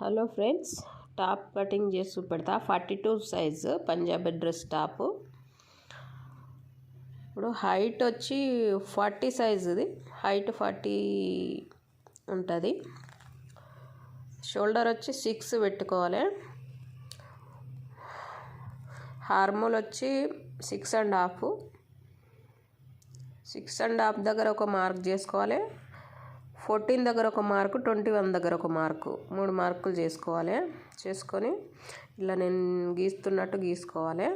Hello friends top cutting చేసి చూపెడతా. Forty two size Punjabi dress top. ఇప్పుడు height వచ్చి ఫార్టీ సైజుది. హైట్ ఫార్టీ ఉంటుంది. షోల్డర్ వచ్చి సిక్స్ పెట్టుకోవాలి. హార్మోల్ వచ్చి six and half. Six and half దగ్గర ఒక మార్క్ చేసుకోవాలి. ఫోర్టీన్ దగ్గర ఒక మార్కు ట్వంటీ వన్ దగ్గర ఒక మార్కు. మూడు మార్కులు చేసుకోవాలి. చేసుకొని ఇలా నేను గీస్తున్నట్టు గీసుకోవాలి.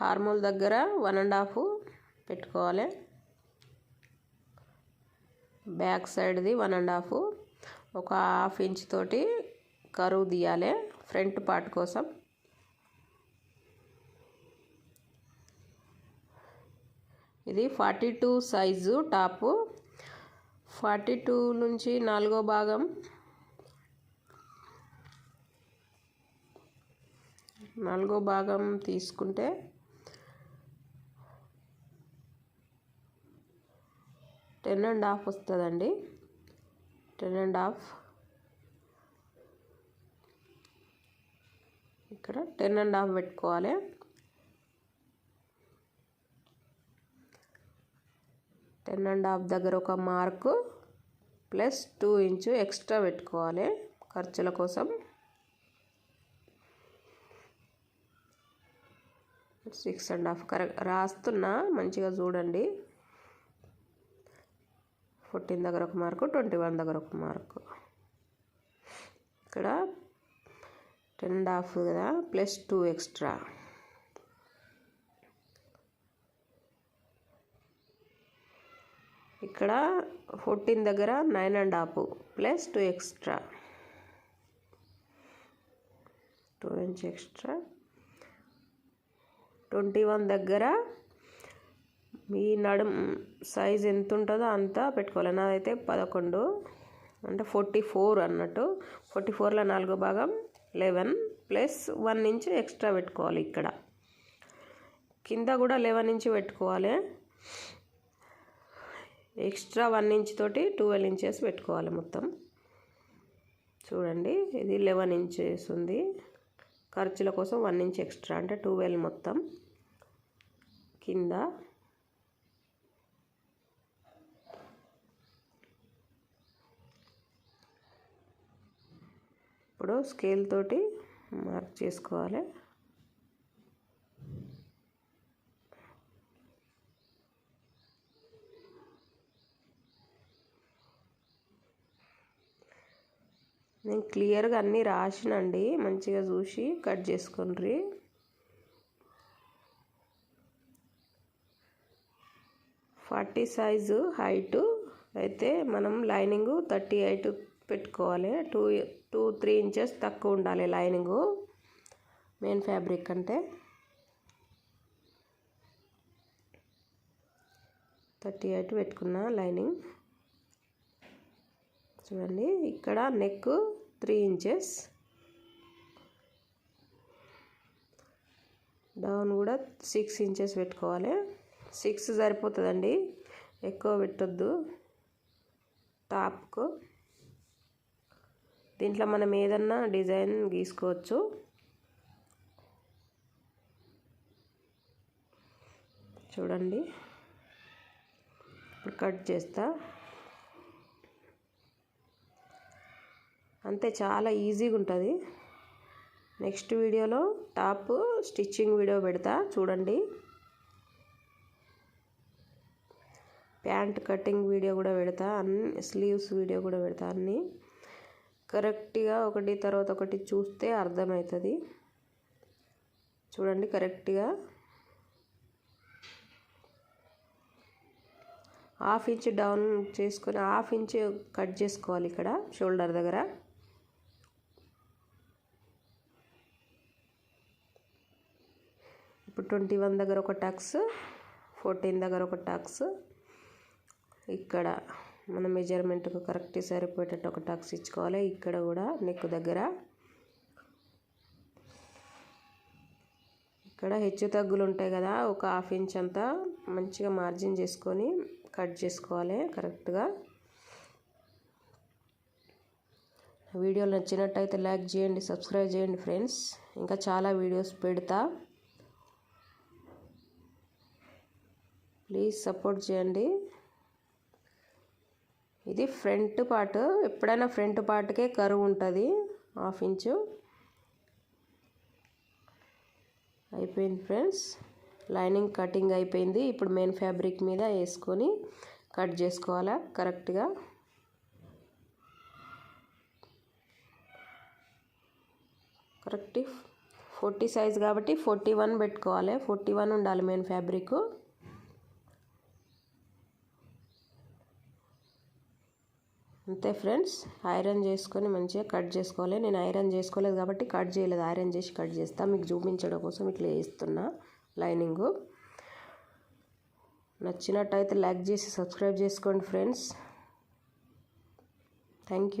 హార్మోల్ దగ్గర వన్ అండ్ హాఫ్ పెట్టుకోవాలి. బ్యాక్ సైడ్ది వన్ అండ్ హాఫ్. ఒక హాఫ్ ఇంచ్ తోటి కరువు తీయాలి. ఫ్రంట్ పార్ట్ కోసం. ఇది forty two size top. Forty two నుంచి నాలుగో భాగం. నాలుగో భాగం తీసుకుంటే టెన్ అండ్ హాఫ్ వస్తుందండి. Ten and half. ఇక్కడ టెన్ అండ్ హాఫ్ పెట్టుకోవాలి. టెన్ అండ్ హాఫ్ దగ్గర ఒక mark plus two inch extra పెట్టుకోవాలి ఖర్చుల కోసం. సిక్స్ అండ్ హాఫ్ కరెక్ట్ రాస్తున్నా మంచిగా చూడండి. ఫోర్టీన్ దగ్గర ఒక మార్కు ట్వంటీ వన్ దగ్గర ఒక మార్కు. ఇక్కడ టెన్ అండ్ హాఫ్ కదా ప్లస్ టూ ఎక్స్ట్రా. ఇక్కడ ఫోర్టీన్ దగ్గర nine and half plus two extra. Two inch extra. Twenty one దగ్గర మీ నడుం సైజ్ ఎంత ఉంటుందో అంతా పెట్టుకోవాలి. నాదైతే పదకొండు అంటే ఫోర్టీ ఫోర్ అన్నట్టు. ఫోర్టీ ఫోర్లో నాలుగో భాగం eleven plus one inch extra పెట్టుకోవాలి ఇక్కడ. కింద కూడా లెవెన్ ఇంచ్ పెట్టుకోవాలి. ఎక్స్ట్రా వన్ ఇంచ్ తోటి ట్వెల్వ్ ఇంచెస్ పెట్టుకోవాలి మొత్తం. చూడండి ఇది లెవెన్ ఇంచెస్ ఉంది. ఖర్చుల కోసం వన్ ఇంచ్ ఎక్స్ట్రా అంటే ట్వెల్వ్ మొత్తం. కింద ఇప్పుడు స్కేల్ తోటి మార్క్ చేసుకోవాలి. నేను క్లియర్గా అన్నీ రాసినండి మంచిగా చూసి కట్ చేసుకుని ఫార్టీ సైజు హైటు అయితే మనం లైనింగ్ థర్టీ ఎయిట్ పెట్టుకోవాలి. టూ టూ త్రీ ఇంచెస్ తక్కువ ఉండాలి లైనింగు మెయిన్ ఫ్యాబ్రిక్ అంటే. థర్టీ ఎయిట్ పెట్టుకున్న లైనింగ్. చూడండి ఇక్కడ నెక్ త్రీ ఇంచెస్. డౌన్ కూడా సిక్స్ ఇంచెస్ పెట్టుకోవాలి. సిక్స్ సరిపోతుందండి ఎక్కువ పెట్టొద్దు. టాప్కు. దీంట్లో మనం ఏదన్నా డిజైన్ గీసుకోవచ్చు. చూడండి. ఇప్పుడు కట్ చేస్తా. అంతే చాలా ఈజీగా ఉంటుంది. నెక్స్ట్ వీడియోలో టాప్ స్టిచ్చింగ్ వీడియో పెడతా చూడండి. ప్యాంట్ కటింగ్ వీడియో కూడా పెడతా అన్ని స్లీవ్స్ వీడియో కూడా పెడతా అన్నీ. కరెక్ట్గా ఒకటి తర్వాత ఒకటి చూస్తే అర్థమవుతుంది చూడండి కరెక్ట్గా. హాఫ్ ఇంచ్ డౌన్ చేసుకొని హాఫ్ ఇంచ్ కట్ చేసుకోవాలి ఇక్కడ షోల్డర్ దగ్గర. ఇప్పుడు ట్వంటీ వన్ దగ్గర ఒక టక్స్ ఫోర్టీన్ దగ్గర ఒక టక్స్. ఇక్కడ మన మెజర్మెంట్కు కరెక్ట్ సరిపోయేటట్టు ఒక టక్స్ ఇచ్చుకోవాలి. ఇక్కడ కూడా నెక్ దగ్గర. ఇక్కడ హెచ్చు తగ్గులు ఉంటాయి కదా ఒక హాఫ్ ఇంచ్ అంతా మంచిగా మార్జిన్ చేసుకొని కట్ చేసుకోవాలి కరెక్ట్గా. వీడియోలు నచ్చినట్టయితే లైక్ చేయండి సబ్స్క్రైబ్ చేయండి ఫ్రెండ్స్. ఇంకా చాలా వీడియోస్ పెడతా. ప్లీజ్ సపోర్ట్ చేయండి. ఇది ఫ్రంట్ పార్ట్. ఎప్పుడైనా ఫ్రంట్ పార్ట్కే కరువు ఉంటుంది. Half inch. అయిపోయింది ఫ్రెండ్స్. లైనింగ్ కటింగ్ అయిపోయింది. ఇప్పుడు మెయిన్ ఫ్యాబ్రిక్ మీద వేసుకొని కట్ చేసుకోవాలా? కరెక్ట్గా. కరెక్ట్. ఫోర్టీ సైజ్ కాబట్టి ఫోర్టీ వన్ పెట్టుకోవాలి. ఫోర్టీ వన్ ఉండాలి మెయిన్ ఫ్యాబ్రిక్. అంతే ఫ్రెండ్స్. ఐరన్ చేసుకొని మంచిగా కట్ చేసుకోవాలి. నేను ఐరన్ చేసుకోలేదు కాబట్టి కట్ చేయలేదు. ఐరన్ చేసి కట్ చేస్తా. మీకు చూపించడం కోసం ఇట్లా వేస్తున్నా లైనింగు. నచ్చినట్టయితే లైక్ చేసి సబ్స్క్రైబ్ చేసుకోండి ఫ్రెండ్స్. Thank you.